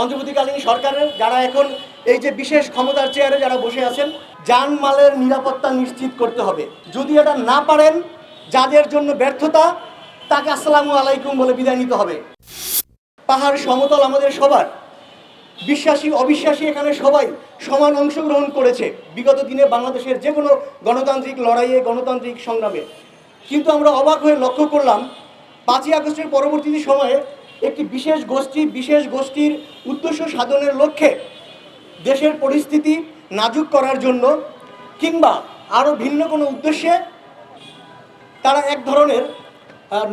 অন্তর্বর্তীকালীন সরকারের যারা এখন এই যে বিশেষ ক্ষমতার চেয়ারে যারা বসে আছেন জানমালের নিরাপত্তা নিশ্চিত করতে হবে। যদি এটা না পারেন, যাদের জন্য ব্যর্থতা, তাকে আসসালামু আলাইকুম বলে বিদায় নিতে হবে। পাহাড় সমতল আমাদের সবার। বিশ্বাসী, অবিশ্বাসী এখানে সবাই সমান অংশগ্রহণ করেছে বিগত দিনে বাংলাদেশের যে কোনো গণতান্ত্রিক লড়াইয়ে, গণতান্ত্রিক সংগ্রামে। কিন্তু আমরা অবাক হয়ে লক্ষ্য করলাম, পাঁচই আগস্টের পরবর্তী সময়ে একটি বিশেষ গোষ্ঠী, বিশেষ গোষ্ঠীর উদ্দেশ্য সাধনের লক্ষ্যে দেশের পরিস্থিতি নাজুক করার জন্য কিংবা আরও ভিন্ন কোনো উদ্দেশ্যে তারা এক ধরনের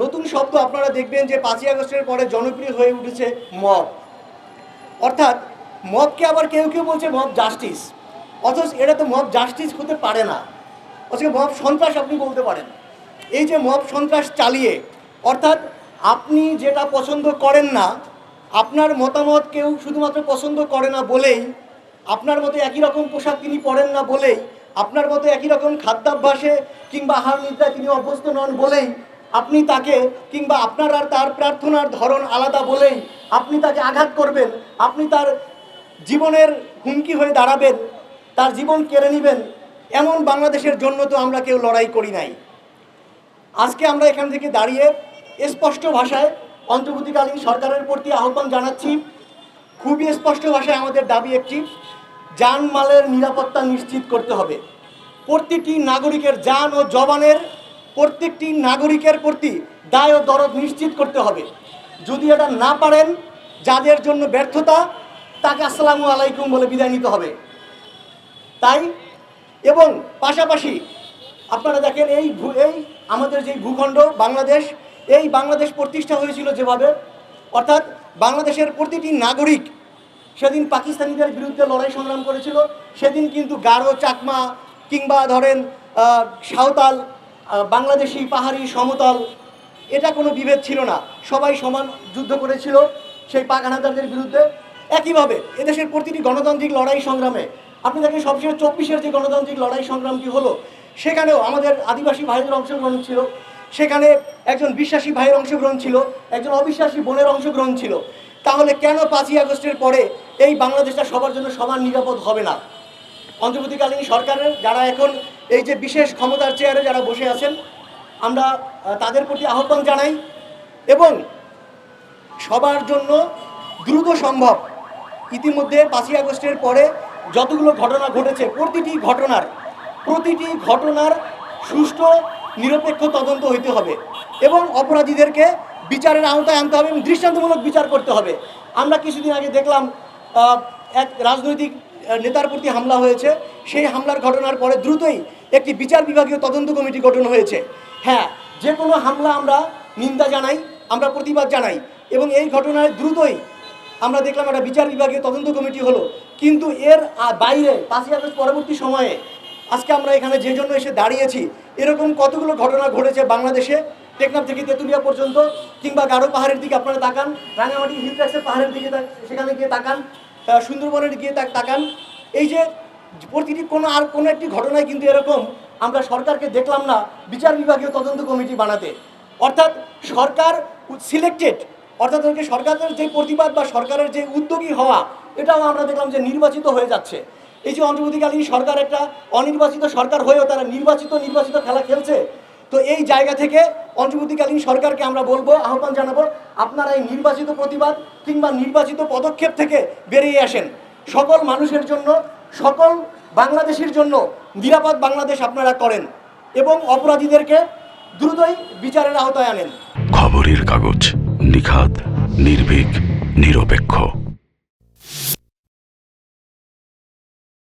নতুন শব্দ আপনারা দেখবেন যে পাঁচই আগস্টের পরে জনপ্রিয় হয়ে উঠেছে মব। অর্থাৎ মবকে আবার কেউ কেউ বলছে মব জাস্টিস। অথচ এটা তো মব জাস্টিস হতে পারে না। অথচ মব সন্ত্রাস আপনি বলতে পারেন। এই যে মব সন্ত্রাস চালিয়ে, অর্থাৎ আপনি যেটা পছন্দ করেন না, আপনার মতামত কেউ শুধুমাত্র পছন্দ করে না বলেই, আপনার মতো একই রকম পোশাক তিনি পরেন না বলেই, আপনার মতো একই রকম খাদ্যাভ্যাসে কিংবা আহার নিদ্রায় তিনি অভ্যস্ত নন বলেই, আপনি তাকে কিংবা আপনার আর তার প্রার্থনার ধরন আলাদা বলেই, আপনি তাকে আঘাত করবেন, আপনি তার জীবনের হুমকি হয়ে দাঁড়াবেন, তার জীবন কেড়ে নেবেন, এমন বাংলাদেশের জন্য তো আমরা কেউ লড়াই করি নাই। আজকে আমরা এখান থেকে দাঁড়িয়ে স্পষ্ট ভাষায় অন্তর্বর্তীকালীন সরকারের প্রতি আহ্বান জানাচ্ছি। খুবই স্পষ্ট ভাষায় আমাদের দাবি একটি জানমালের নিরাপত্তা নিশ্চিত করতে হবে। প্রত্যেকটি নাগরিকের যান ও জবানের, প্রত্যেকটি নাগরিকের প্রতি দায় ও দরদ নিশ্চিত করতে হবে। যদি এটা না পারেন, যাদের জন্য ব্যর্থতা, তাকে আসসালামু আলাইকুম বলে বিদায় নিতে হবে। তাই, এবং পাশাপাশি আপনারা দেখেন এই এই আমাদের যে ভূখণ্ড, বাংলাদেশ এই বাংলাদেশ প্রতিষ্ঠা হয়েছিল যেভাবে, অর্থাৎ বাংলাদেশের প্রতিটি নাগরিক সেদিন পাকিস্তানিদের বিরুদ্ধে লড়াই সংগ্রাম করেছিল, সেদিন কিন্তু গারো চাকমা কিংবা ধরেন সাঁওতাল বাংলাদেশি পাহাড়ি সমতল, এটা কোনো বিভেদ ছিল না। সবাই সমান যুদ্ধ করেছিল সেই পাক হানাদারদের বিরুদ্ধে। একইভাবে এদেশের প্রতিটি গণতান্ত্রিক লড়াই সংগ্রামে, আপনি দেখেন সবশেষে চব্বিশের যে গণতান্ত্রিক লড়াই সংগ্রামটি হলো, সেখানেও আমাদের আদিবাসী ভাইদের অংশগ্রহণ ছিল। সেখানে একজন বিশ্বাসী ভাইয়ের অংশগ্রহণ ছিল, একজন অবিশ্বাসী বোনের অংশগ্রহণ ছিল। তাহলে কেন পাঁচই আগস্টের পরে এই বাংলাদেশটা সবার জন্য সমান নিরাপদ হবে না? অন্তর্বর্তীকালীন সরকারের যারা এখন এই যে বিশেষ ক্ষমতার চেয়ারে যারা বসে আছেন, আমরা তাদের প্রতি আহ্বান জানাই এবং সবার জন্য দ্রুত সম্ভব ইতিমধ্যে পাঁচই আগস্টের পরে যতগুলো ঘটনা ঘটেছে, প্রতিটি ঘটনার প্রতিটি ঘটনার সুষ্ঠু নিরপেক্ষ তদন্ত হইতে হবে এবং অপরাধীদেরকে বিচারের আওতায় আনতে হবে এবং দৃষ্টান্তমূলক বিচার করতে হবে। আমরা কিছুদিন আগে দেখলাম এক রাজনৈতিক নেতার প্রতি হামলা হয়েছে। সেই হামলার ঘটনার পরে দ্রুতই একটি বিচার বিভাগীয় তদন্ত কমিটি গঠন হয়েছে। হ্যাঁ যে কোনো হামলা আমরা নিন্দা জানাই, আমরা প্রতিবাদ জানাই এবং এই ঘটনায় দ্রুতই আমরা দেখলাম একটা বিচার বিভাগীয় তদন্ত কমিটি হলো। কিন্তু এর বাইরে, পাঁচই আগস্ট পরবর্তী সময়ে আজকে আমরা এখানে যে জন্য এসে দাঁড়িয়েছি, এরকম কতগুলো ঘটনা ঘটেছে বাংলাদেশে? টেকনাফ থেকে তেঁতুলিয়া পর্যন্ত, কিংবা গারো পাহাড়ের দিকে আপনারা তাকান, রাঙামাটি হিল পাহাড়ের দিকে সেখানে গিয়ে তাকান সুন্দরবনের গিয়ে তাকান। এই যে প্রতিটি কোনো আর কোনো একটি ঘটনায় কিন্তু এরকম, আমরা সরকারকে দেখলাম না, বিচার বিভাগীয় তদন্ত কমিটি বানাতে। অর্থাৎ সরকার সিলেক্টেড অর্থাৎ সরকারের যে প্রতিবাদ বা সরকারের যে উদ্যোগী হওয়া, এটাও আমরা দেখলাম যে নির্বাচিত হয়ে যাচ্ছে। এই যে অন্তর্বর্তীকালীন সরকার একটা অনির্বাচিত সরকার হয়েও তারা নির্বাচিত নির্বাচিত খেলা খেলছে। তো এই জায়গা থেকে অন্তর্বর্তীকালীন সরকারকে আমরা বলব, আহ্বান জানাব, আপনারা এই নির্বাচিত প্রতিবাদ কিংবা নির্বাচিত পদক্ষেপ থেকে বেরিয়ে আসেন। সকল মানুষের জন্য, সকল বাংলাদেশের জন্য নিরাপদ বাংলাদেশ আপনারা করেন এবং অপরাধীদেরকে দ্রুতই বিচারের আওতায় আনেন। খবরের কাগজ নিখাত নির্ভীক, নিরপেক্ষ।